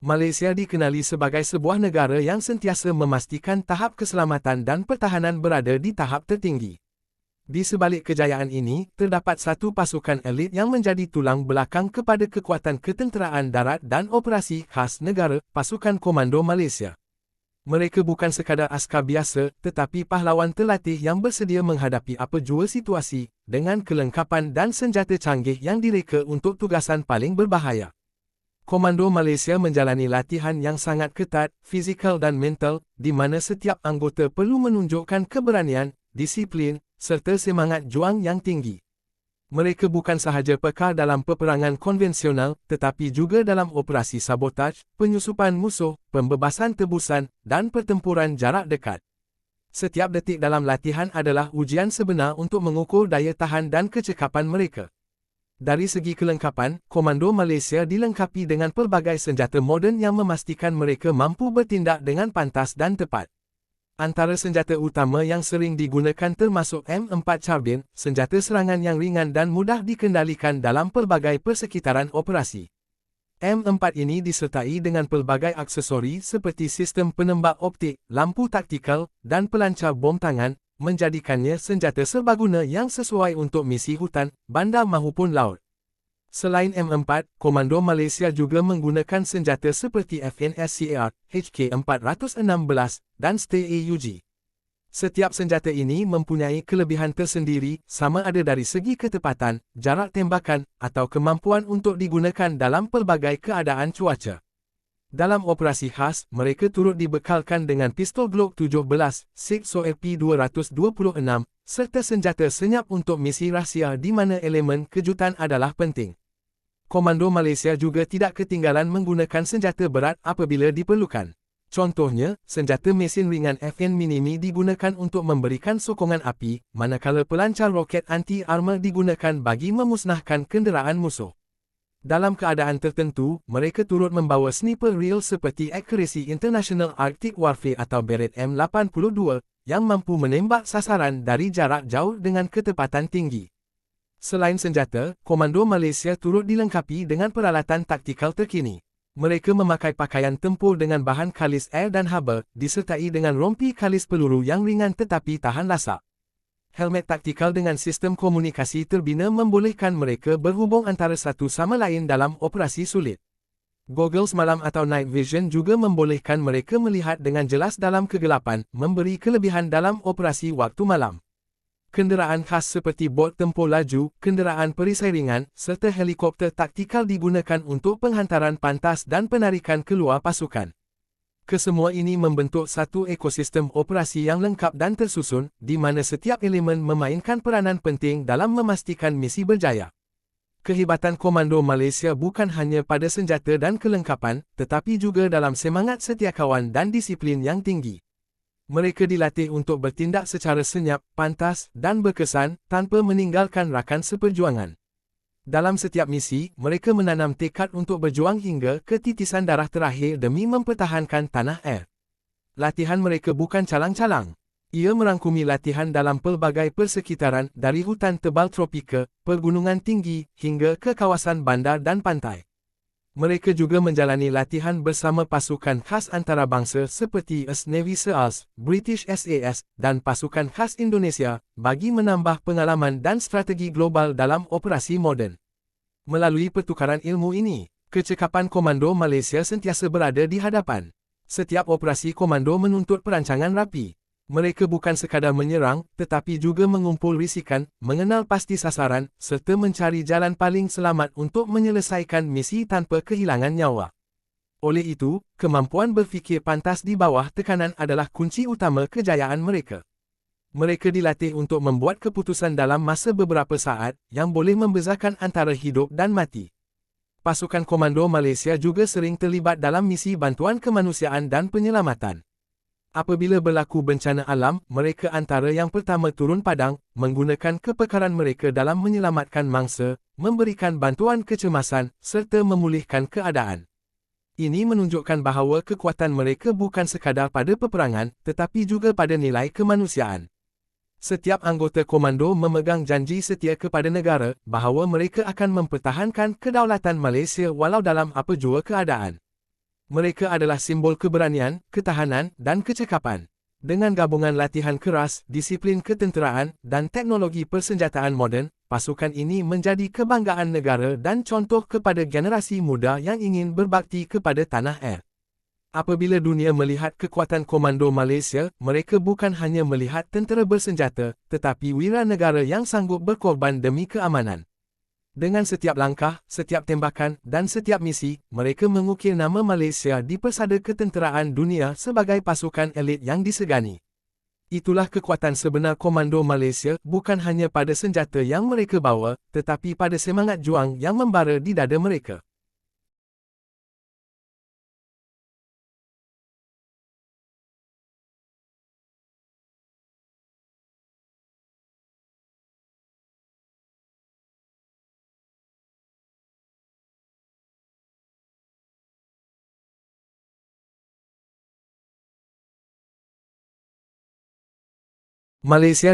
Malaysia dikenali sebagai sebuah negara yang sentiasa memastikan tahap keselamatan dan pertahanan berada di tahap tertinggi. Di sebalik kejayaan ini, terdapat satu pasukan elit yang menjadi tulang belakang kepada kekuatan ketenteraan darat dan operasi khas negara, Pasukan Komando Malaysia. Mereka bukan sekadar askar biasa, tetapi pahlawan terlatih yang bersedia menghadapi apa jua situasi, dengan kelengkapan dan senjata canggih yang direka untuk tugasan paling berbahaya. Komando Malaysia menjalani latihan yang sangat ketat, fizikal dan mental, di mana setiap anggota perlu menunjukkan keberanian, disiplin, serta semangat juang yang tinggi. Mereka bukan sahaja pekar dalam peperangan konvensional, tetapi juga dalam operasi sabotaj, penyusupan musuh, pembebasan tebusan, dan pertempuran jarak dekat. Setiap detik dalam latihan adalah ujian sebenar untuk mengukur daya tahan dan kecekapan mereka. Dari segi kelengkapan, Komando Malaysia dilengkapi dengan pelbagai senjata moden yang memastikan mereka mampu bertindak dengan pantas dan tepat. Antara senjata utama yang sering digunakan termasuk M4 Charbin, senjata serangan yang ringan dan mudah dikendalikan dalam pelbagai persekitaran operasi. M4 ini disertai dengan pelbagai aksesori seperti sistem penembak optik, lampu taktikal, dan pelancar bom tangan, menjadikannya senjata serbaguna yang sesuai untuk misi hutan, bandar maupun laut. Selain M4, Komando Malaysia juga menggunakan senjata seperti FNSCAR, HK416, dan STAUG. Setiap senjata ini mempunyai kelebihan tersendiri, sama ada dari segi ketepatan, jarak tembakan, atau kemampuan untuk digunakan dalam pelbagai keadaan cuaca. Dalam operasi khas, mereka turut dibekalkan dengan pistol Glock 17, Sigso FP226, serta senjata senyap untuk misi rahsia di mana elemen kejutan adalah penting. Komando Malaysia juga tidak ketinggalan menggunakan senjata berat apabila diperlukan. Contohnya, senjata mesin ringan FN Minimi digunakan untuk memberikan sokongan api, manakala pelancar roket anti-armor digunakan bagi memusnahkan kenderaan musuh. Dalam keadaan tertentu, mereka turut membawa sniper real seperti Accuracy International Arctic Warfare atau Beret M82 yang mampu menembak sasaran dari jarak jauh dengan ketepatan tinggi. Selain senjata, Komando Malaysia turut dilengkapi dengan peralatan taktikal terkini. Mereka memakai pakaian tempur dengan bahan kalis air dan haba, disertai dengan rompi kalis peluru yang ringan tetapi tahan lasak helmet taktikal dengan sistem komunikasi terbina membolehkan mereka berhubung antara satu sama lain dalam operasi sulit. Goggles malam atau night vision juga membolehkan mereka melihat dengan jelas dalam kegelapan, memberi kelebihan dalam operasi waktu malam. Kenderaan khas seperti bot tempur laju, kenderaan perisai ringan, serta helikopter taktikal digunakan untuk penghantaran pantas dan penarikan keluar pasukan. Kesemua ini membentuk satu ekosistem operasi yang lengkap dan tersusun, di mana setiap elemen memainkan peranan penting dalam memastikan misi berjaya. Kehebatan Komando Malaysia bukan hanya pada senjata dan kelengkapan, tetapi juga dalam semangat setiakawan dan disiplin yang tinggi. Mereka dilatih untuk bertindak secara senyap, pantas, dan berkesan, tanpa meninggalkan rakan seperjuangan. Dalam setiap misi, mereka menanam tekad untuk berjuang hingga ke titisan darah terakhir demi mempertahankan tanah air. Latihan mereka bukan calang-calang. Ia merangkumi latihan dalam pelbagai persekitaran dari hutan tebal tropika, pergunungan tinggi, hingga ke kawasan bandar dan pantai. Mereka juga menjalani latihan bersama pasukan khas antarabangsa seperti US Navy SEALs, British SAS, dan pasukan khas Indonesia bagi menambah pengalaman dan strategi global dalam operasi moden. Melalui pertukaran ilmu ini, kecekapan komando Malaysia sentiasa berada di hadapan. Setiap operasi komando menuntut perancangan rapi. Mereka bukan sekadar menyerang, tetapi juga mengumpul risikan, mengenal pasti sasaran, serta mencari jalan paling selamat untuk menyelesaikan misi tanpa kehilangan nyawa. Oleh itu, kemampuan berfikir pantas di bawah tekanan adalah kunci utama kejayaan mereka. Mereka dilatih untuk membuat keputusan dalam masa beberapa saat, yang boleh membezakan antara hidup dan mati. Pasukan Komando Malaysia juga sering terlibat dalam misi bantuan kemanusiaan dan penyelamatan. Apabila berlaku bencana alam, mereka antara yang pertama turun padang, menggunakan kepekaran mereka dalam menyelamatkan mangsa, memberikan bantuan kecemasan, serta memulihkan keadaan. Ini menunjukkan bahawa kekuatan mereka bukan sekadar pada peperangan, tetapi juga pada nilai kemanusiaan. Setiap anggota komando memegang janji setia kepada negara bahawa mereka akan mempertahankan kedaulatan Malaysia walau dalam apa jua keadaan. Mereka adalah simbol keberanian, ketahanan, dan kecekapan. Dengan gabungan latihan keras, disiplin ketenteraan, dan teknologi persenjataan moden, pasukan ini menjadi kebanggaan negara dan contoh kepada generasi muda yang ingin berbakti kepada tanah air. Apabila dunia melihat kekuatan komando Malaysia, mereka bukan hanya melihat tentera bersenjata, tetapi wira negara yang sanggup berkorban demi keamanan. Dengan setiap langkah, setiap tembakan, dan setiap misi, mereka mengukir nama Malaysia di persada ketenteraan dunia sebagai pasukan elit yang disegani. Itulah kekuatan sebenar komando Malaysia, bukan hanya pada senjata yang mereka bawa, tetapi pada semangat juang yang membara di dada mereka. Malaysia